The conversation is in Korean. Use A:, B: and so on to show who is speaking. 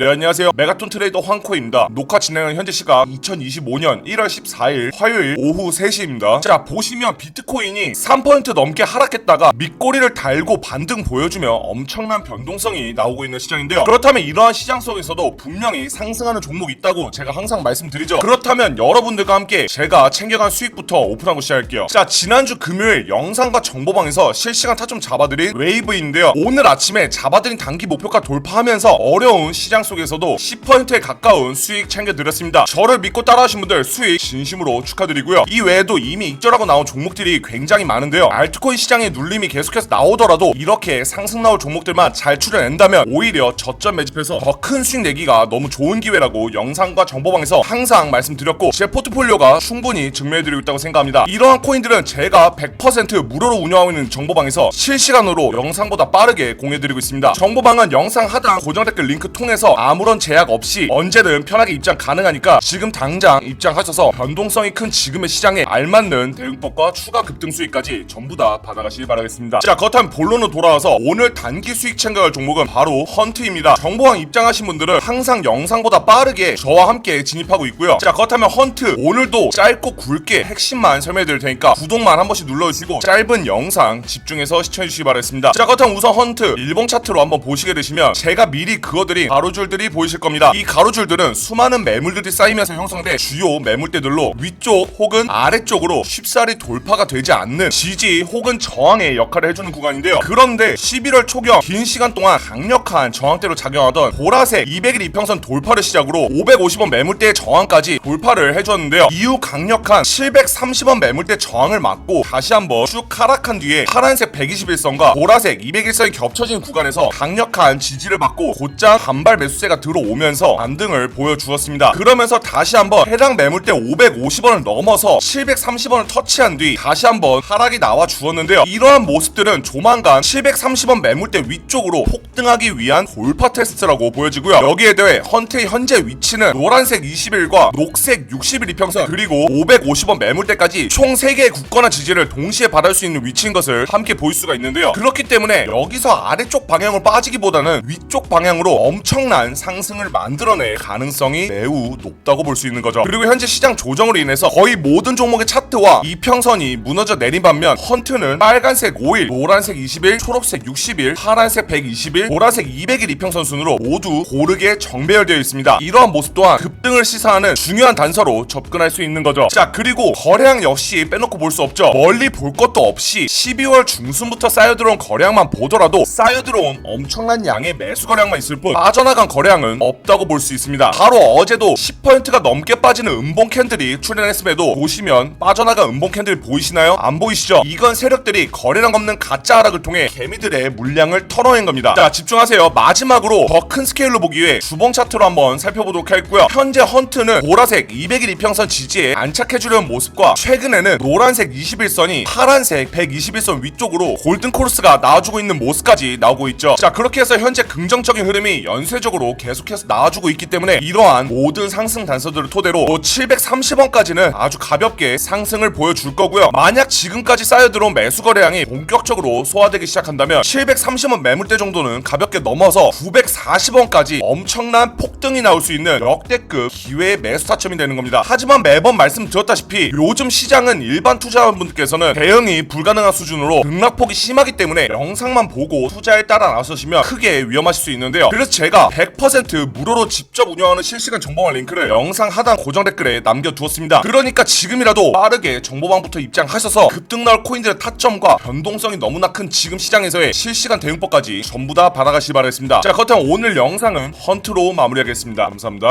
A: 네 안녕하세요. 메가톤 트레이더 황코입니다. 녹화 진행은 현재 시각 2025년 1월 14일 화요일 오후 3시입니다. 자 보시면 비트코인이 3% 넘게 하락했다가 밑꼬리를 달고 반등 보여주며 엄청난 변동성이 나오고 있는 시장인데요. 그렇다면 이러한 시장 속에서도 분명히 상승하는 종목이 있다고 제가 항상 말씀드리죠. 그렇다면 여러분들과 함께 제가 챙겨간 수익부터 오픈하고 시작할게요. 자 지난주 금요일 영상과 정보방에서 실시간 타점 잡아드린 웨이브인데요. 오늘 아침에 잡아드린 단기 목표가 돌파하면서 어려운 시장 속에서도 10%에 가까운 수익 챙겨드렸습니다. 저를 믿고 따라하신 분들 수익 진심으로 축하드리고요. 이 외에도 이미 익절하고 나온 종목들이 굉장히 많은데요. 알트코인 시장의 눌림이 계속해서 나오더라도 이렇게 상승 나올 종목들만 잘 추려낸다면 오히려 저점 매집해서 더 큰 수익 내기가 너무 좋은 기회라고 영상과 정보방에서 항상 말씀드렸고 제 포트폴리오가 충분히 증명해드리고 있다고 생각합니다. 이러한 코인들은 제가 100% 무료로 운영하고 있는 정보방에서 실시간으로 영상보다 빠르게 공유해드리고 있습니다. 정보방은 영상 하단 고정 댓글 링크 통해서 아무런 제약 없이 언제든 편하게 입장 가능하니까 지금 당장 입장하셔서 변동성이 큰 지금의 시장에 알맞는 대응법과 추가 급등 수익까지 전부 다 받아가시길 바라겠습니다. 자 그렇다면 본론으로 돌아와서 오늘 단기 수익 챙겨갈 종목은 바로 헌트입니다. 정보왕 입장하신 분들은 항상 영상보다 빠르게 저와 함께 진입하고 있고요. 자 그렇다면 헌트 오늘도 짧고 굵게 핵심만 설명해 드릴 테니까 구독만 한 번씩 눌러주시고 짧은 영상 집중해서 시청해 주시기 바라겠습니다. 자 그렇다면 우선 헌트 일봉 차트로 한번 보시게 되시면 제가 미리 그어드린 가로줄 들이 보이실 겁니다. 이 가로줄들은 수많은 매물들이 쌓이면서 형성된 주요 매물대들로 위쪽 혹은 아래쪽으로 쉽사리 돌파가 되지 않는 지지 혹은 저항의 역할을 해주는 구간인데요. 그런데 11월 초경 긴 시간 동안 강력한 저항대로 작용하던 보라색 200일 이평선 돌파를 시작으로 550원 매물대의 저항까지 돌파를 해줬는데요. 이후 강력한 730원 매물대 저항을 맞고 다시 한번 쭉 하락한 뒤에 파란색 121선과 보라색 201선이 겹쳐진 구간에서 강력한 지지를 받고 곧장 반발 매수 세가 들어오면서 반등을 보여주었습니다. 그러면서 다시 한번 해당 매물대 550원을 넘어서 730원을 터치한 뒤 다시 한번 하락이 나와 주었는데요. 이러한 모습들은 조만간 730원 매물대 위쪽으로 폭등하기 위한 돌파 테스트라고 보여지고요. 여기에 대해 헌트의 현재 위치는 노란색 21과 녹색 60일 이평선 그리고 550원 매물대까지 총 3개의 굳건한 지지를 동시에 받을 수 있는 위치인 것을 함께 볼 수가 있는데요. 그렇기 때문에 여기서 아래쪽 방향으로 빠지기보다는 위쪽 방향으로 엄청난 상승을 만들어낼 가능성이 매우 높다고 볼 수 있는 거죠. 그리고 현재 시장 조정으로 인해서 거의 모든 종목의 차 트와 이평선이 무너져 내린 반면 헌트는 빨간색 5일, 노란색 20일, 초록색 60일, 파란색 120일, 보라색 200일 이평선 순으로 모두 고르게 정배열되어 있습니다. 이러한 모습 또한 급등을 시사하는 중요한 단서로 접근할 수 있는 거죠. 자 그리고 거래량 역시 빼놓고 볼 수 없죠. 멀리 볼 것도 없이 12월 중순부터 쌓여 들어온 거래량만 보더라도 쌓여 들어온 엄청난 양의 매수 거래량만 있을 뿐 빠져나간 거래량은 없다고 볼 수 있습니다. 바로 어제도 10%가 넘게 빠지는 음봉 캔들이 출현했음에도 보시면 빠져 나간 음봉 캔들 보이시나요? 안 보이시죠? 이건 세력들이 거래량 없는 가짜 하락을 통해 개미들의 물량을 털어낸 겁니다. 자 집중하세요. 마지막으로 더 큰 스케일로 보기 위해 주봉 차트로 한번 살펴보도록 하겠고요. 현재 헌트는 보라색 200일 이평선 지지에 안착해주려는 모습과 최근에는 노란색 21선이 파란색 121선 위쪽으로 골든 코르스가 나와주고 있는 모습까지 나오고 있죠. 자 그렇게 해서 현재 긍정적인 흐름이 연쇄적으로 계속해서 나와주고 있기 때문에 이러한 모든 상승 단서들을 토대로 730원까지는 아주 가볍게 상승 을 보여줄 거고요. 만약 지금까지 쌓여들어온 매수 거래량이 본격적으로 소화되기 시작한다면 730원 매물대 정도는 가볍게 넘어서 940원까지 엄청난 폭등이 나올 수 있는 역대급 기회의 매수 타점이 되는 겁니다. 하지만 매번 말씀드렸다시피 요즘 시장은 일반 투자자분들께서는 대응이 불가능한 수준으로 등락폭이 심하기 때문에 영상만 보고 투자에 따라 나서시면 크게 위험하실 수 있는데요. 그래서 제가 100% 무료로 직접 운영하는 실시간 정보방 링크를 영상 하단 고정 댓글에 남겨두었습니다. 그러니까 지금이라도 빠르게 정보방부터 입장하셔서 급등 나올 코인들의 타점과 변동성이 너무나 큰 지금 시장에서의 실시간 대응법까지 전부 다 받아가시기 바라겠습니다. 자 그렇다면 오늘 영상은 헌트로 마무리하겠습니다. 감사합니다.